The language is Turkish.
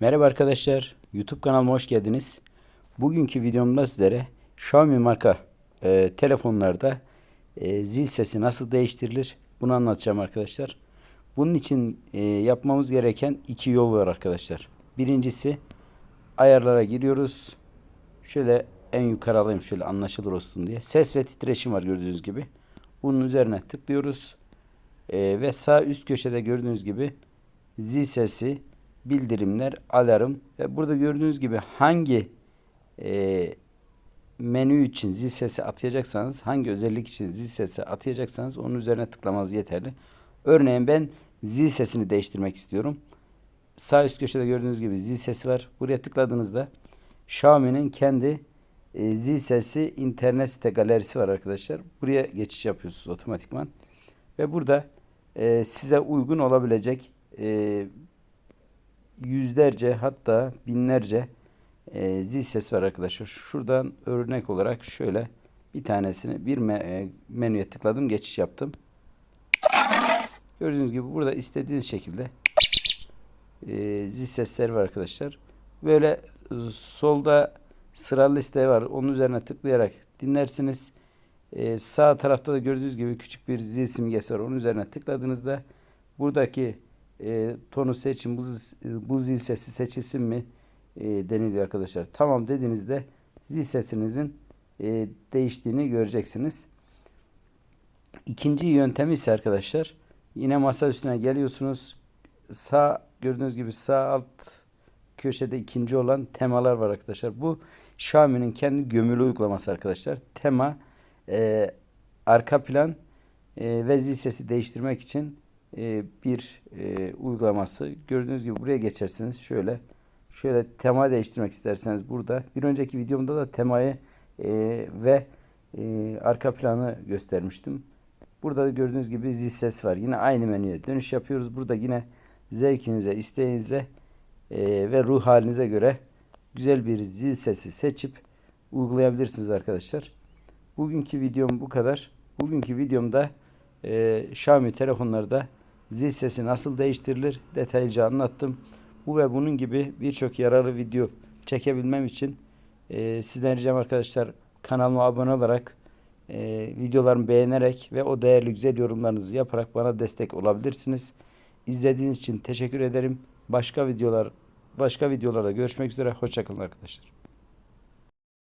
Merhaba arkadaşlar, YouTube kanalıma hoş geldiniz. Bugünkü videomda sizlere Xiaomi marka e, telefonlarda e, zil sesi nasıl değiştirilir bunu anlatacağım arkadaşlar. Bunun için e, yapmamız gereken iki yol var arkadaşlar. Birincisi ayarlara giriyoruz. Şöyle en yukarı alayım şöyle anlaşılır olsun diye. Ses ve titreşim var gördüğünüz gibi. Bunun üzerine tıklıyoruz. E, ve sağ üst köşede gördüğünüz gibi zil sesi, bildirimler, alarm ve burada gördüğünüz gibi hangi e, menü için zil sesi atayacaksanız, hangi özellik için zil sesi atayacaksanız onun üzerine tıklamanız yeterli. Örneğin ben zil sesini değiştirmek istiyorum. Sağ üst köşede gördüğünüz gibi zil sesi var. Buraya tıkladığınızda Xiaomi'nin kendi e, zil sesi internet site galerisi var arkadaşlar. Buraya geçiş yapıyorsunuz otomatikman. Ve burada e, size uygun olabilecek e, yüzlerce hatta binlerce e, zil sesi var arkadaşlar. Şuradan örnek olarak şöyle bir tanesini bir me- e, menüye tıkladım geçiş yaptım. Gördüğünüz gibi burada istediğiniz şekilde e, zil sesleri var arkadaşlar. Böyle solda sıralı liste var. Onun üzerine tıklayarak dinlersiniz. E, sağ tarafta da gördüğünüz gibi küçük bir zil simgesi var. Onun üzerine tıkladığınızda buradaki e, tonu seçin bu, zil- bu zil sesi seçilsin mi e, deniliyor arkadaşlar. Tamam dediğinizde zil sesinizin e, değiştiğini göreceksiniz. İkinci yöntemi ise arkadaşlar yine masa üstüne geliyorsunuz. Sağ gördüğünüz gibi sağ alt köşede ikinci olan temalar var arkadaşlar. Bu Xiaomi'nin kendi gömülü uygulaması arkadaşlar. Tema e, arka plan e, ve zil sesi değiştirmek için e, bir e, uygulaması. Gördüğünüz gibi buraya geçersiniz. Şöyle şöyle tema değiştirmek isterseniz burada. Bir önceki videomda da temayı e, ve arka planı göstermiştim. Burada da gördüğünüz gibi zil ses var. Yine aynı menüye dönüş yapıyoruz. Burada yine zevkinize, isteğinize ve ruh halinize göre güzel bir zil sesi seçip uygulayabilirsiniz arkadaşlar. Bugünkü videom bu kadar. Bugünkü videomda e, Xiaomi telefonlarda zil sesi nasıl değiştirilir detaylıca anlattım. Bu ve bunun gibi birçok yararlı video çekebilmem için e, sizden ricam arkadaşlar kanalıma abone olarak e, videolarımı beğenerek ve o değerli güzel yorumlarınızı yaparak bana destek olabilirsiniz. İzlediğiniz için teşekkür ederim. Başka videolar başka videolarda görüşmek üzere. Hoşçakalın arkadaşlar.